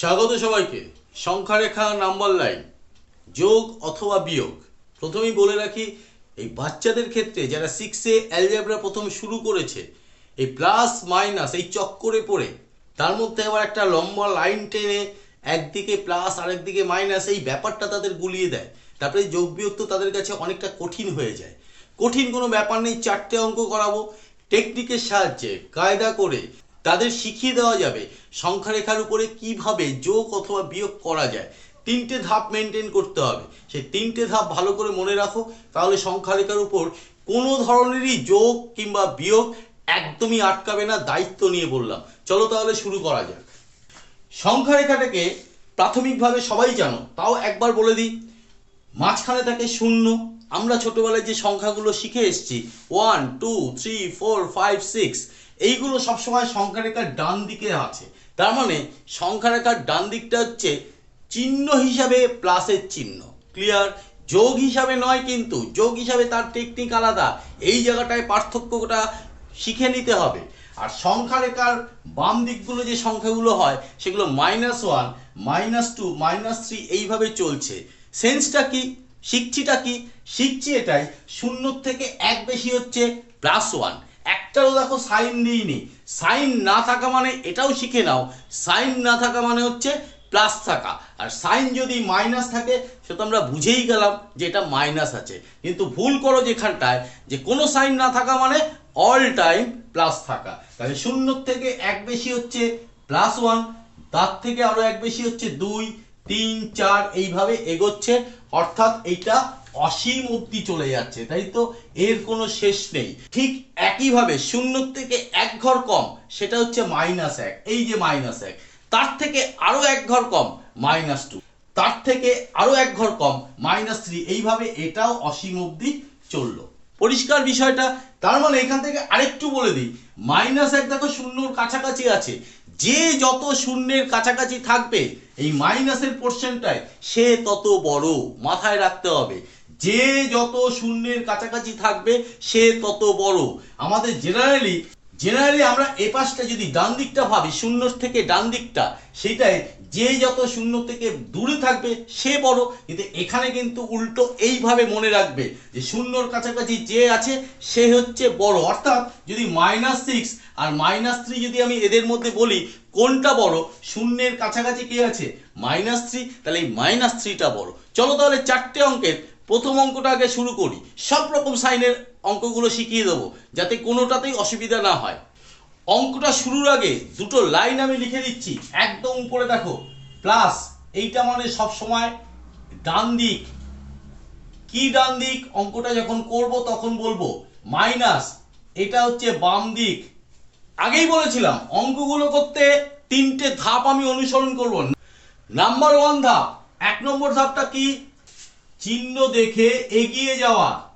স্বাগত সবাইকে। সংখ্যারেখা number line যোগ অথবা বিয়োগ। প্রথমেই বলে রাখি, এই বাচ্চাদের ক্ষেত্রে যারা সিক্সে অ্যালজেব্রা প্রথম শুরু করেছে, এই প্লাস মাইনাস এই চক্করে পড়ে, তার মধ্যে আবার একটা লম্বা লাইন টেনে একদিকে প্লাস আরেকদিকে মাইনাস এই ব্যাপারটা তাদের গুলিয়ে দেয়। তারপরে যোগ বিয়োগ তো তাদের কাছে অনেকটা কঠিন হয়ে যায়। কঠিন কোনো ব্যাপার নেই, চারটে অঙ্ক করাবো। টেকনিকের সাহায্যে কায়দা করে তাদের শিখিয়ে দেওয়া যাবে সংখ্যারেখার উপরে কীভাবে যোগ অথবা বিয়োগ করা যায়। তিনটে ধাপ মেনটেন করতে হবে। সেই তিনটে ধাপ ভালো করে মনে রাখো, তাহলে সংখ্যারেখার উপর কোনো ধরনেরই যোগ কিংবা বিয়োগ একদমই আটকাবে না, দায়িত্ব নিয়ে বললাম। চলো তাহলে শুরু করা যাক। সংখ্যারেখাটাকে প্রাথমিকভাবে সবাই জানো, তাও একবার বলে দিই। মাঝখানে থাকে শূন্য। আমরা ছোটবেলায় যে সংখ্যাগুলো শিখে এসেছি one two three four five six এইগুলো সবসময় সংখ্যারেখার ডান দিকে আছে। তার মানে সংখ্যারেখার ডান দিকটা হচ্ছে চিহ্ন হিসাবে প্লাসের চিহ্ন। ক্লিয়ার যোগ হিসাবে নয় কিন্তু, যোগ হিসাবে তার টেকনিক আলাদা। এই জায়গাটায় পার্থক্যটা শিখে নিতে হবে। আর সংখ্যারেখার বাম দিকগুলো যে সংখ্যাগুলো হয়, সেগুলো minus one minus two minus three এইভাবে চলছে। সেন্সটা কি? শিখছিটা কি? শিখছি এটাই। শূন্য থেকে এক বেশি হচ্ছে প্লাস ওয়ান একটাও দেখো সাইন দিইনি। সাইন না থাকা মানে এটাও শিখে নাও। সাইন না থাকা মানে হচ্ছে প্লাস থাকা। আর সাইন যদি মাইনাস থাকে, সে তো আমরা বুঝেই গেলাম যে এটা মাইনাস আছে। কিন্তু ভুল করো যেখানটায়, যে কোনো সাইন না থাকা মানে অল টাইম প্লাস থাকা। তাহলে শূন্য থেকে এক বেশি হচ্ছে প্লাস ওয়ান তার থেকে আরও এক বেশি হচ্ছে দুই, তিন, চার, এইভাবে এগোচ্ছে। অর্থাৎ এইটা অসীম অব্দি চলে যাচ্ছে, তাই তো? এর কোনো শেষ নেই। ঠিক একইভাবে শূন্য থেকে এক ঘর কম, সেটা হচ্ছে মাইনাস এক। এই যে মাইনাস এক, তার থেকে আরও এক ঘর কম মাইনাস টু তার থেকে আরও এক ঘর কম মাইনাস থ্রি এইভাবে এটাও অসীম অব্দি চলল। পরিষ্কার বিষয়টা, তার মানে এখান থেকে আরেকটু বলে দিই। মাইনাস এক দেখো শূন্যর কাছাকাছি আছে। যে যত শূন্যের কাছাকাছি থাকবে, এই মাইনাসের পোর্শনটায় সে তত বড়। মাথায় রাখতে হবে। যে যত শূন্যের কাছাকাছি থাকবে, সে তত বড়। আমাদের জেনারেলি জেনারেলি আমরা এ পাশটা যদি ডান দিকটা ভাবি, শূন্য থেকে ডান দিকটা, সেটাই যে যত শূন্য থেকে দূরে থাকবে, সে বড়। কিন্তু এখানে কিন্তু উল্টো এইভাবে মনে রাখবে যে শূন্যর কাছাকাছি যে আছে, সে হচ্ছে বড়। অর্থাৎ যদি মাইনাস সিক্স আর মাইনাস থ্রি যদি আমি এদের মধ্যে বলি, কোনটা বড়? শূন্যের কাছাকাছি কে আছে? মাইনাস থ্রি তাহলে এই মাইনাস থ্রিটা বড়। চলো তাহলে চারটে অঙ্কের প্রথম অঙ্কটা আগে শুরু করি। সব রকম সাইনের অঙ্কগুলো শিখিয়ে দেবো, যাতে কোনোটাতেই অসুবিধা না হয়। অঙ্কটা শুরুর আগে দুটো লাইন আমি লিখে দিচ্ছি। একদম উপরে দেখো প্লাস এইটা মানে সব সময় ডান দিক। কি ডান দিক? অঙ্কটা যখন করব তখন বলব মাইনাস এটা হচ্ছে বাম দিক। আগেই বলেছিলাম, অঙ্কগুলো করতে তিনটে ধাপ আমি অনুসরণ করব। নাম্বার ওয়ান ধাপ, এক নম্বর ধাপটা কি? চিহ্ন দেখে এগিয়ে যাওয়া।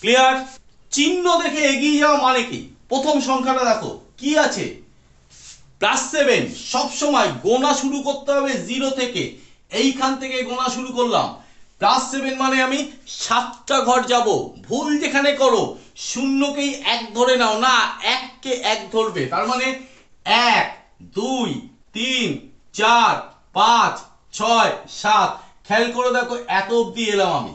ক্লিয়ার? চিহ্ন দেখে এগিয়ে যাওয়া মানে কি? প্রথম সংখ্যাটা দেখো। কি আছে? Plus seven. সবসময় গোনা শুরু করতে হবে জিরো থেকে। এইখান থেকে গোনা শুরু করলাম। প্লাস সেভেন মানে আমি সাতটা ঘর যাব। ভুল যেখানে করো, শূন্যকেই এক ধরে নাও। না, এককে এক ধরবে। তার মানে এক, দুই তিন, চার, পাঁচ, ছয়, সাত। খেয়াল করে দেখো, এত অবধি এলাম আমি।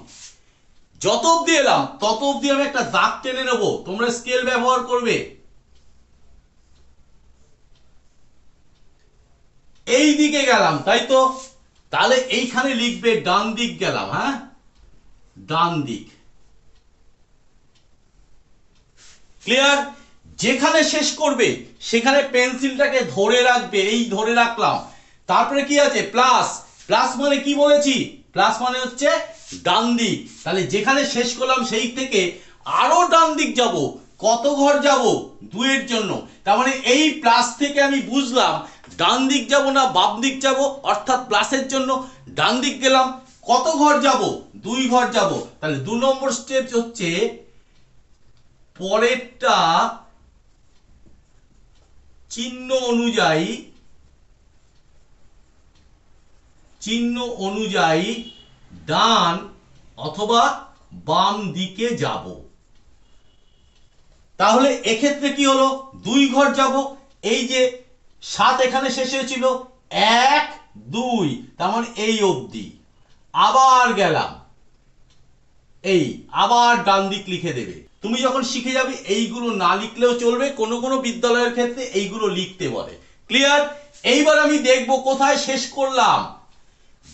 যত অবধি এলাম, তত অবধি আমি একটা দাগ টেনে নেব। তোমরা স্কেল ব্যবহার করবে। এই দিকে গেলাম, তাই তো? তাহলে এইখানে লিখবে, ডান দিক গেলাম হ্যাঁ? ডান দিক। ক্লিয়ার যেখানে শেষ করবে, সেখানে পেন্সিলটাকে ধরে রাখবে, এই ধরে রাখলাম। তারপরে কি আছে? প্লাস প্লাস মানে কি বলেছি? প্লাস মানে হচ্ছে ডান দিক। তাহলে যেখানে শেষ করলাম সেই থেকে আরও ডান দিক যাব। কত ঘর যাব? দুয়ের জন্য। তার মানে এই প্লাস থেকে আমি বুঝলাম, ডান দিক যাব না, বাম দিক যাব, অর্থাৎ প্লাসের জন্য ডান দিক গেলাম। কত ঘর যাব? দুই ঘর যাব। তাহলে দু নম্বর স্টেপ হচ্ছে পরেরটা চিহ্ন অনুযায়ী চিহ্ন অনুযায়ী ডান অথবা বাম দিকে যাব। তাহলে এক্ষেত্রে কি হলো? দুই ঘর যাব। এই যে সাত এখানে শেষ হয়েছিল, এক, দুই, তার মানে এই অবধি। আবার গেলাম। এই, আবার ডান দিক লিখে দেবে। তুমি যখন শিখে যাবে, এইগুলো না লিখলেও চলবে। কোনো কোনো বিদ্যালয়ের ক্ষেত্রে এইগুলো লিখতে বলে। ক্লিয়ার এইবার আমি দেখব কোথায় শেষ করলাম।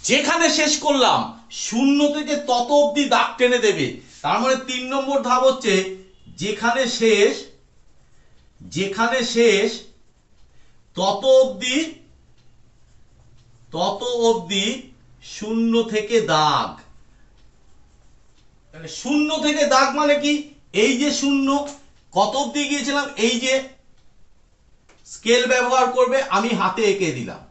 যেখানে শেষ করলাম, শূন্য থেকে তত অবধি দাগ টেনে দেবে। তার মানে তিন নম্বর ধাপ হচ্ছে, যেখানে শেষ যেখানে শেষ, তত অবধি তত অবধি শূন্য থেকে দাগ। শূন্য থেকে দাগ মানে কি? এই যে শূন্য, কত অবধি গিয়েছিলাম? এই যে স্কেল ব্যবহার করবে, আমি হাতে এঁকে দিলাম।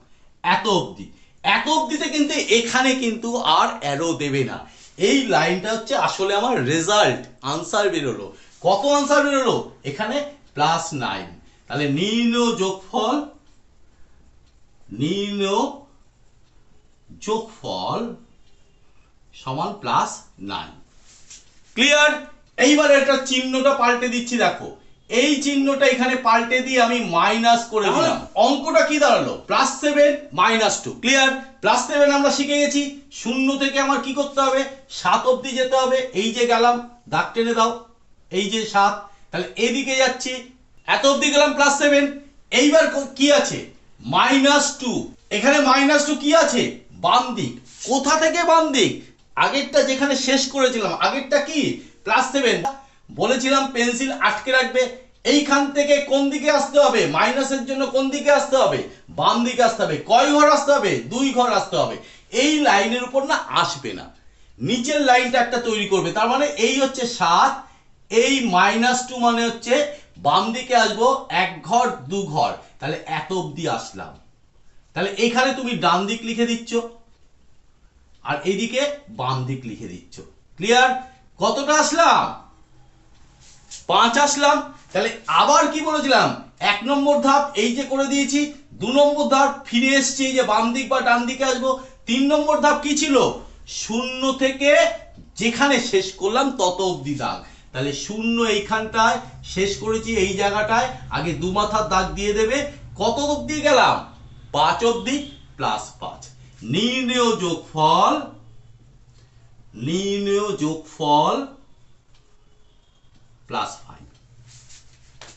এত অবধি। এত অবধিতে কিন্তু এখানে কিন্তু আর অ্যারো দেবে না। এই লাইনটা হচ্ছে আসলে আমার রেজাল্ট আনসার বেরোলো। কত আনসার বেরোলো? এখানে প্লাস নাইন তাহলে নির্ণয় যোগফল নির্ণয় যোগফল সমান প্লাস নাইন ক্লিয়ার এইবার এটা চিহ্নটা পাল্টে দিচ্ছি দেখো। এই চিহ্নটা এখানে পাল্টে দিয়ে আমি মাইনাস করে দিলাম। অঙ্কটা কি দাঁড়াল? Plus seven minus two clear plus seven আমরা শিখে গেছি। শূন্য থেকে আমার কি করতে হবে? সাত অবধি যেতে হবে। এই যে গেলাম দাগ টেনে দাও। এই যে সাত তাহলে এদিকে যাচ্ছি। এত অবধি গেলাম প্লাস সেভেন এইবার ক- কি আছে? মাইনাস টু এখানে মাইনাস টু কি আছে? বাম দিক। কোথা থেকে বাম দিক? আগেরটা যেখানে শেষ করেছিলাম আগেরটা কি? প্লাস সেভেন বলেছিলাম পেন্সিল আটকে রাখবে। এইখান থেকে কোন দিকে আসতে হবে? মাইনাসের জন্য কোন দিকে আসতে হবে? বাম দিকে আসতে হবে। কয় ঘর আসতে হবে? দুই ঘর আসতে হবে। এই লাইনের উপর না আসবে না। নিচের লাইনটা একটা তৈরি করবে। তার মানে এই হচ্ছে সাত, এই মাইনাস টু মানে হচ্ছে বাম দিকে আসব, এক ঘর, দু ঘর। তাহলে এত অবধি আসলাম। তাহলে এখানে তুমি ডান দিক লিখে দিচ্ছ। আর এইদিকে বাম দিক লিখে দিচ্ছ। ক্লিয়ার কতটা আসলাম? পাঁচ আসলাম। তাহলে আবার কি বলেছিলাম? এক নম্বর ধাপ এই যে করে দিয়েছি, দু নম্বর ধাপ ফিরে এসছি যে বাম দিক বা ডান দিকে আসব। তিন নম্বর ধাপ কি ছিল? শূন্য থেকে যেখানে শেষ করলাম তত অবধি দাগ। তাহলে শূন্য এইখানটায় শেষ করেছি, এই জায়গাটায় আগে দু মাথার দাগ দিয়ে দেবে। কত অবধি গেলাম? পাঁচ অবধি প্লাস পাঁচ। নির্ণয় যোগফল নির্ণয় যোগফল প্লাস ফাইভ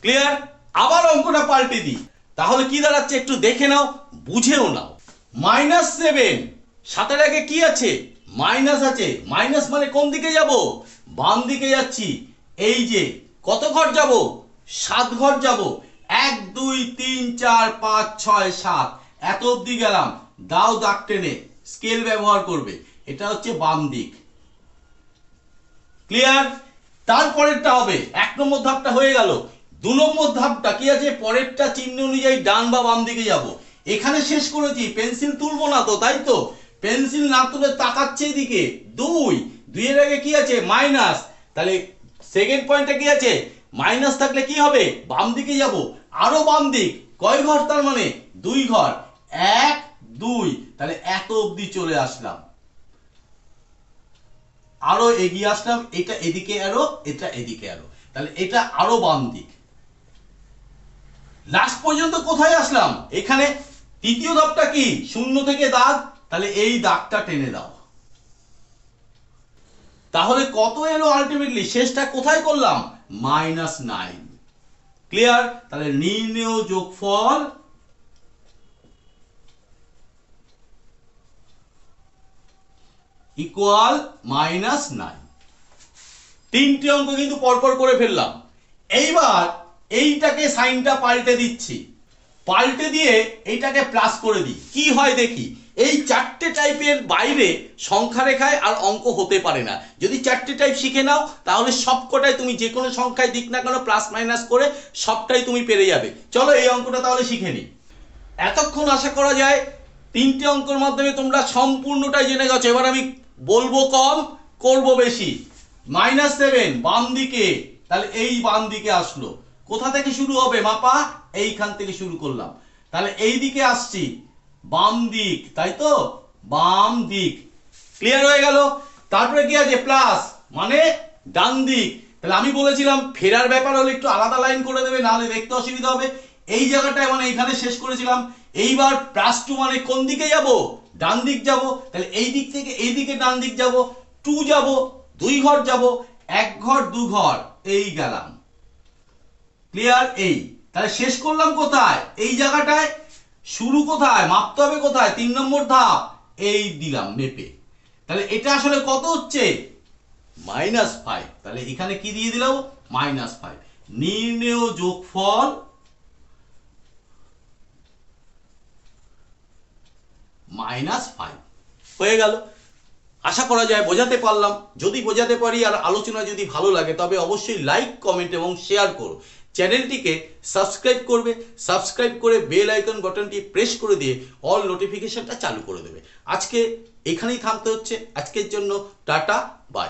ক্লিয়ার আবার অঙ্কটা পাল্টে দিই। তাহলে কি দাঁড়াচ্ছে একটু দেখে নাও, বুঝেও নাও। মাইনাস সেভেন সাতের আগে কি আছে? মাইনাস আছে। মাইনাস মানে কোন দিকে যাব? বাম দিকে যাচ্ছি। এই যে, কত ঘর যাব? সাত ঘর যাব। এক, দুই, তিন, চার, পাঁচ, ছয়, সাত। এত অবধি গেলাম। দাও দাগ টেনে। স্কেল ব্যবহার করবে। এটা হচ্ছে বাম দিক। ক্লিয়ার তারপরেরটা হবে। এক নম্বর ধাপটা হয়ে গেল। দু নম্বর ধাপটা কি আছে? পরেরটা চিহ্ন অনুযায়ী ডান বা বাম দিকে যাব। এখানে শেষ করেছি। পেন্সিল তুলবো না তো, তাই তো? পেন্সিল না তুলে তাকাচ্ছে এদিকে। দুই। দুইয়ের আগে কি আছে? মাইনাস। তাহলে সেকেন্ড পয়েন্টটা কি আছে? মাইনাস থাকলে কি হবে? বাম দিকে যাব। আরও বাম দিক। কয় ঘর তার মানে? দুই ঘর। এক, দুই। তাহলে এত অবধি চলে আসলাম। আরও এগিয়ে আসলাম, এটা এদিকে আরও, এটা এদিকে আরও। তাহলে এটা আরও বাম দিক। লাস্ট পর্যন্ত কোথায় আসলাম? এখানে তৃতীয় ধাপটা কি? শূন্য থেকে দাগ। তাহলে এই দাগটা টেনে দাও। তাহলে কত এলো আলটিমেটলি শেষটা কোথায় করলাম? মাইনাস নাইন ক্লিয়ার তাহলে নির্ণয় যোগফল ইকুয়াল মাইনাস নাইন তিনটে অঙ্ক কিন্তু পরপর করে ফেললাম। এইবার এইটাকে সাইনটা পাল্টে দিচ্ছি। পাল্টে দিয়ে এইটাকে প্লাস করে দিই। কি হয় দেখি? এই চারটে টাইপের বাইরে সংখ্যা রেখায় আর অঙ্ক হতে পারে না। যদি চারটে টাইপ শিখে নাও, তাহলে সবকটাই তুমি যে কোনো সংখ্যায় দিক না কেন প্লাস মাইনাস করে সবটাই তুমি পেরে যাবে। চলো এই অঙ্কটা তাহলে শিখে নিই। এতক্ষণ আশা করা যায়, তিনটে অঙ্কর মাধ্যমে তোমরা সম্পূর্ণটাই জেনে গেছো। এবার আমি বলব কম, করব বেশি। মাইনাস সেভেন বাম দিকে। তাহলে এই বাম দিকে আসলো। কোথা থেকে শুরু হবে মাপা? এইখান থেকে শুরু করলাম। তাহলে এই দিকে আসছি। বাম দিক, তাই তো? বাম দিক। ক্লিয়ার হয়ে গেল? তারপরে কি আছে? প্লাস মানে ডান দিক। তাহলে আমি বলেছিলাম, ফেরার ব্যাপার হলে একটু আলাদা লাইন করে দেবে, নাহলে দেখতে অসুবিধা হবে। এই জায়গাটায় মানে এখানে শেষ করেছিলাম। এইবার প্লাস টু মানে কোন দিকে যাব? ডান দিক যাব, তাহলে এই দিক থেকে এই দিকে ডান দিক যাব টু যাব, দুই ঘর যাব, এক ঘর, দু ঘর, এই গেলাম। ক্লিয়ার এই। তাহলে শেষ করলাম কোথায়? এই জায়গাটায়। শুরু কোথায়? মাপতে হবে কোথায়? তিন নম্বর ধাপ। এই দিলাম মেপে। তাহলে এটা আসলে কত হচ্ছে? মাইনাস ফাইভ তাহলে এখানে কি দিয়ে দিলাম? মাইনাস ফাইভ নির্ণেয় যোগফল মাইনাস ফাইভ। হয়ে গেল। আশা করা যায় বোঝাতে পারলাম। যদি বোঝাতে পারি আর আলোচনা যদি ভালো লাগে, তবে অবশ্যই লাইক, কমেন্ট এবং শেয়ার করো। চ্যানেলটিকে সাবস্ক্রাইব করবে। সাবস্ক্রাইব করে বেল আইকন বাটনটি প্রেস করে দিয়ে অল নোটিফিকেশনটা চালু করে দেবে। আজকে এখানেই থামতে হচ্ছে। আজকের জন্য টাটা, বাই।